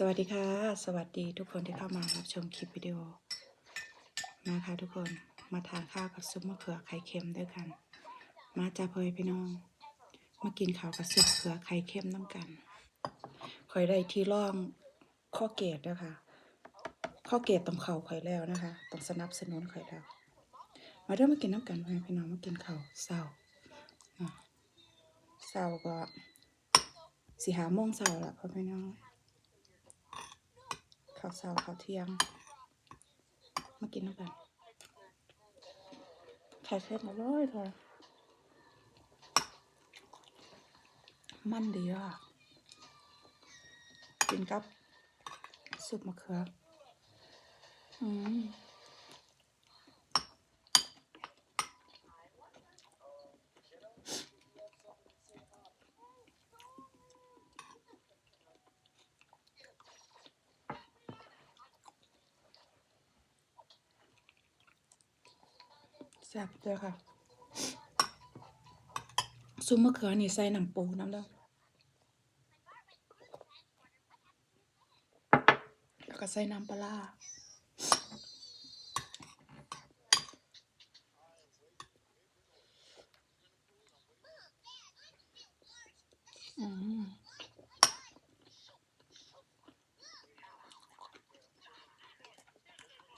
สวัสดีค่ะ สวัสดีทุกคนที่เข้ามารับชมคลิปวิดีโอมาค่ะทุกคนมาทานข้าวกับซุปมะเขือไข่เค็มด้วยกัน มาจ้าพ่อพี่น้อง มากินข้าวกับซุปมะเขือไข่เค็มน้ำกันคอยได้ที่ร่องข้อเกตด้วยค่ะข้อเกตต้องเข่าข่อยแล้วนะคะต้องสนับสนุนข่อยแล้ว มาเริ่มมากินน้ำกันพ่อพี่น้องมากินข้าวเศร้าเศร้าก็สี่หาโมงเศร้าละพ่อพี่น้อง ข้าวเช้าข้าวเที่ยง มากินน้ำกันไข่เค็มอร่อยเลยมันดีอะกินกับซุปมะเขืออืม ซ่บเลยค่ะ ซุปมะเขือนี่ใส่น้ำปูน้ำเด้อแล้วก็ใส่น้ำปลาอืม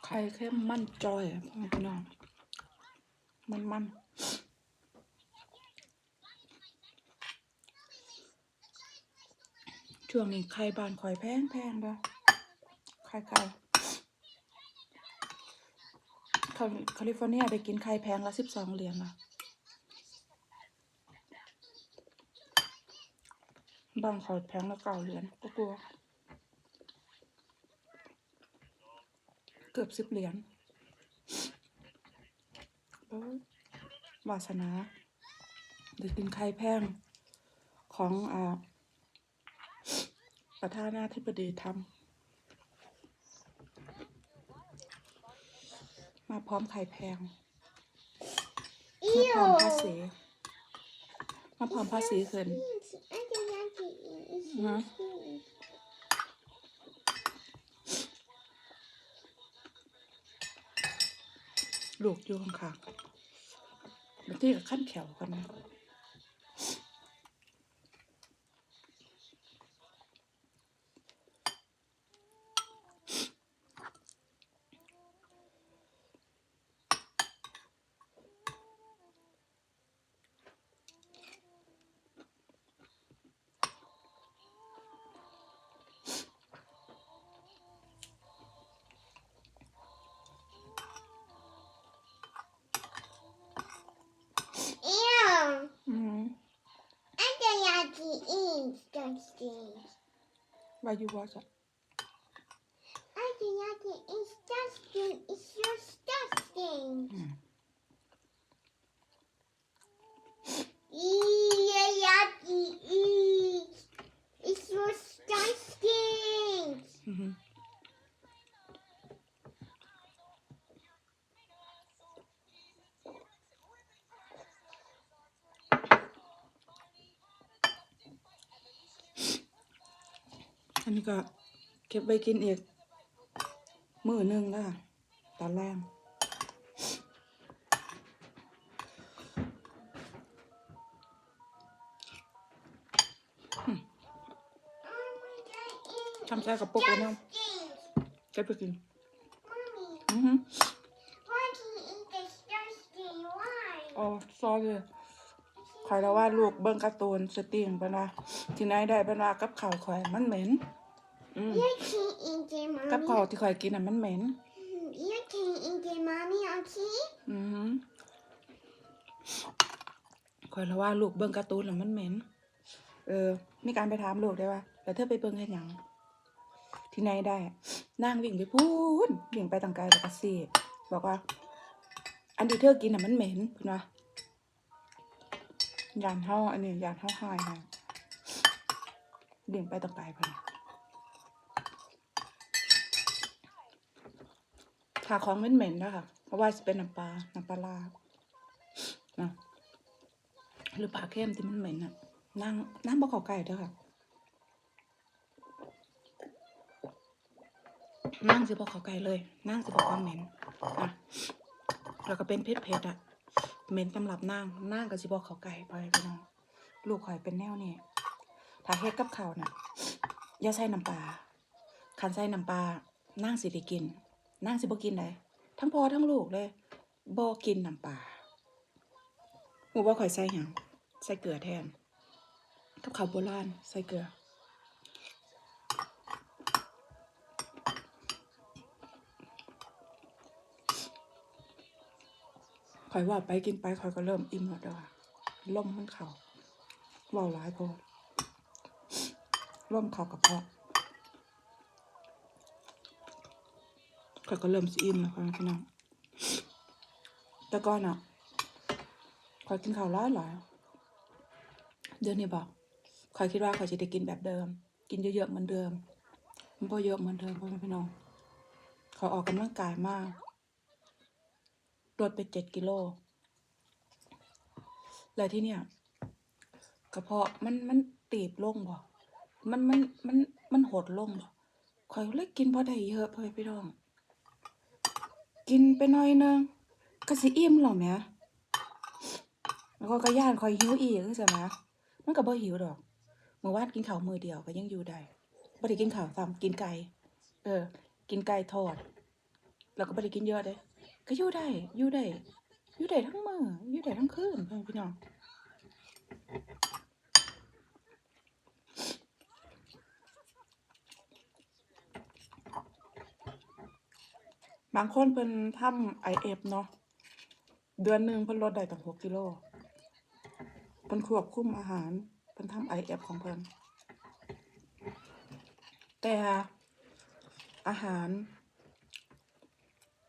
ไข่เค็มมันจอยพ่อพี่น้อง มันมันช่วงนี้ไข่บานคอยแพงแพงเด้อไข่ไก่แคลิฟอร์เนียได้กินไข่แพงละสิบสองเหรียญละบางคอยแพงละเก้าเหรียญก็กลัว เกือบสิบเหรียญ โอ้ยวาสนาเดี๋ยวกินไข่แพงของอ่าประธานาธิบดีทำมาพร้อมไข่แพงมาพร้อมภาษีมาพร้อมภาษีเขิน I can actually eat Huh? cheese. ลูกอยู่ข้างๆ บางทีกับขั้นแขวกันนะ Why you watch it? I can I can. It's dusting. It's just dusting. Mm. It's your dusting. Mm-hmm. อันนี้ก็เก็บไว้กินอีก มือหนึ่งแล้วค่ะตอนแรกทำใส่กระปุกแล้วเนี่ย Disgusting. เก็บไปกินอือหือ why do you eat disgusting? Why? อ๋อซอเลยขอยแล้วว่าลูกเบิ่งการ์ตูนสตรีมเป็นว่าที่ไหนได้เป็นว่ากับข้าวข่อยมันเหม็น You can't eat it, mommy. กับข้าวที่ข่อยกินอะมันเหม็น You can't eat it, mommy. Okay? อือหือข่อยแล้วว่าลูกเบิ่งการ์ตูนแล้วมันเหม็น เออ มีการไปถามลูกได้ว่าแล้วเธอไปเบิ่งเฮ็ดหยังที่ไหนได้นั่งวิ่งไปพูนวิ่งไปต่างไกลแล้วก็ซีบอกว่า อันที่เธอกินน่ะมันเหม็นเพิ่นว่ายานเฮาอันนี้ยานเฮาหายค่ะวิ่งไปต่างไกลเพิ่น ถ้าของเหม็นๆนะคะเพราะว่าจะเป็นน้ำปลา น้ำปลาร้านะหรือปลาเค็มที่มันเหม็นอะนั่งนั่งบ่เข้าใกล้เด้อค่ะ นั่งสิบอกเขาไกลเลย นั่งสิบอกว่าเหม็นนะแล้วก็เป็นเพชรเพชรอะเหม็นตำรับนั่งนั่งกับสิบอกเขาไก่ไปพี่น้องลูกข่อยเป็นแนวนี่ถ้าเฮ็ดกับเขาวน่ะอย่าใส่น้ำปลาคันใส่น้ำปลานั่งสิได้กิน นั่งสิบ่กินเลยทั้งพ่อทั้งลูกเลยบ่กินน้ำปลาหมูบ่ข่อยใส่หยังใส่เกลือแทนกับข้าวโบราณใส่เกลือข่อยว่าไปกินไปข่อยก็เริ่มอิ่มแล้วด้อล่มมันเข่าเว่าหลายพอล่มเข่ากับพาะ ข่อยก็เริ่มสิอิ่มแล้วค่ะพี่น้องแต่ก่อนอะข่อยกินข้าวหลายหลายเดือนนี้บอกข่อยคิดว่าข่อยจะได้กินแบบเดิม กินเยอะๆเหมือนเดิม มันพอเยอะเหมือนเดิมพ่อแม่พี่น้องขอยออกกำลังกายมากลดไปเจ็ดกิโลแล้วที่เนี่ยกระเพาะมันมันตีบลงบ่ มันมันมันมันหดลงบ่ข่อยเลยกินพอได้เยอะพ่อแม่พี่น้อง กินไปหน่อยนึงก็สิอิ่มหรอแม่แล้วก็กระย่านข่อยหิวอีกจังซี่แหมมันก็บ่หิวดอกเมื่อวานกินข้าวมือเดียวก็ยังอยู่ได้บ่ได้กินข้าวซ้ำกินไก่เออ กินไก่ทอด แล้วก็บ่ได้กินเยอะเด้ก็อยู่ได้อยู่ได้อยู่ได้ทั้งมืออยู่ได้ทั้งคืนเพื่อนพี่น้อง บางคนเพิ่นทำไอเอฟเนาะเดือนหนึ่งเพิ่นลดได้ตั้งหกกิโลเพิ่นควบคุมอาหารเพิ่นทำไอเอฟของเพิ่นแต่อาหาร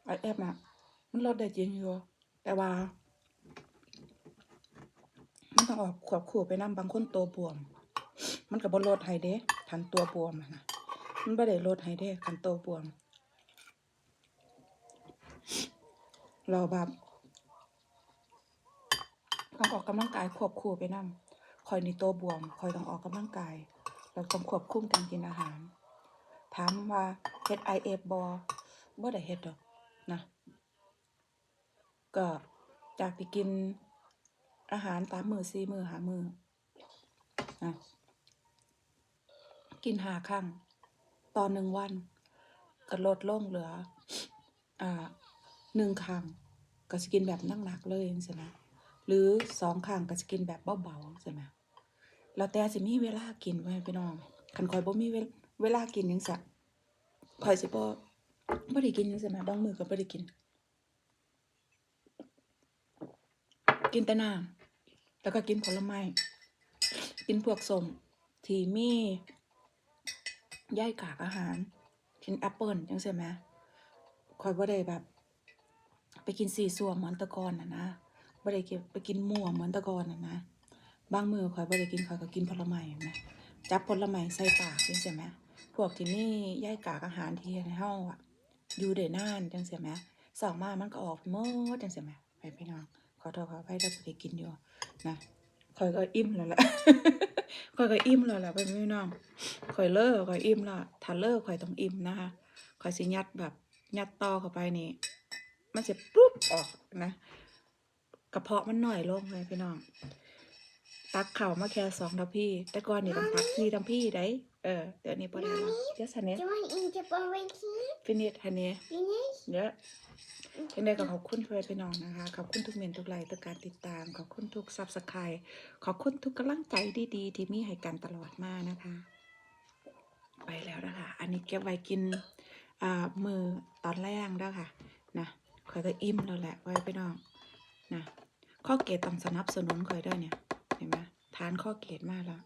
ไอเอฟน่ะมันลดได้จริงอยู่แต่ว่ามันต้องออกขวบขู่ไปนำบางคนตัวบวม มันก็บ่ลดให้เด้คันตัวบวมนะมันบ่ได้ลดให้เด้คันตัวบวม เราแบบต้องออกกำลังกายควบคู่ไปนำคอยในี่ตัวบวมคอยต้องออกกำลังกาย เราต้องควบคุมการกินอาหาร ถามว่าเฮ็ด IF บ่บ่ได้เฮ็ดดอกนะก็จากที่กินอาหารตามมือสี่มือหามือนะกินหาครั้งต่อหนึ่งวันก็ลดลงเหลือ อ่า หนึ่งครั้งก็จะกินแบบหนักเลยใช่ไหมหรือสองครั้งก็จะกินแบบเบาๆใช่ไหมแล้วแต่สิมีเวลากินไว้พี่น้องคันคอยบ่มีเวลากินยังสักคอยสิบ่บ่ได้กินยังใช่ไหมบางมือก็บ่ได้กิน กินแต่น้ำแล้วก็กินผลไม้กินพวกส้มที่มีใยกากอาหารกินแอปเปิลจังใช่ไหมคอยบ่ได้แบบ ไปกินสีสัวเหมือนตะกอนน่ะนะบ่ได้เก็บไปกินมั่วเหมือนตะกอนน่ะนะ บางมือคอยบ่ได้กินคอยก็กินผลไม้นะจับผลไม้ใส่ปากจังใช่ไหมพวกที่นี่ใยกากอาหารที่ในเฮาอะ อยู่ได้นานจังใช่ไหมสองมามันก็ออกหมดจังใช่ไหมไปพี่น้องขอโทษขออภัยถ้าบ่ได้กินอยู่นะคอยก็อิ่มแล้วแหละคอยก็อิ่มแล้วแหละไปพี่น้องคอยเลิกคอยอิ่มและถ้าเลิกคอยต้องอิ่มนะคะคอยสิยัดแบบยัดต่อเข้าไปนี่ มันจะปุ๊บออกนะกระเพาะมันหน่อยลงเลยพี่น้อง ตักเข่าวมาแค่สองทัพพี่ แต่ก่อนนี่ต้องตักสี่ทัพพี่ได้เออเดี๋ยวนี้พอได้แล้วเดี๋ยวสันนี้จะว่าอินจะไปไว้ที่ฟินิชทันนี้นี่ไงเดี๋ยวยังไงก็ขอบคุณเพื่อนพี่น้องนะคะ ขอบคุณทุกเมนทุกไลค์ทุกการติดตาม ขอบคุณทุกซับสไครต์ขอบคุณทุกกำลังใจดีๆ ที่มีให้กันตลอดมานะคะ ไปแล้วนะคะ อันนี้เก็บไว้กินอ่ามือตอนแรกแล้วค่ะนะ คอยก็อิ่มแล้วแหละไว้ไปน้องนะข้อเกตต้องสนับสนุนคอยด้วยเนี่ย เห็นไหมทานข้อเกตมากแล้ว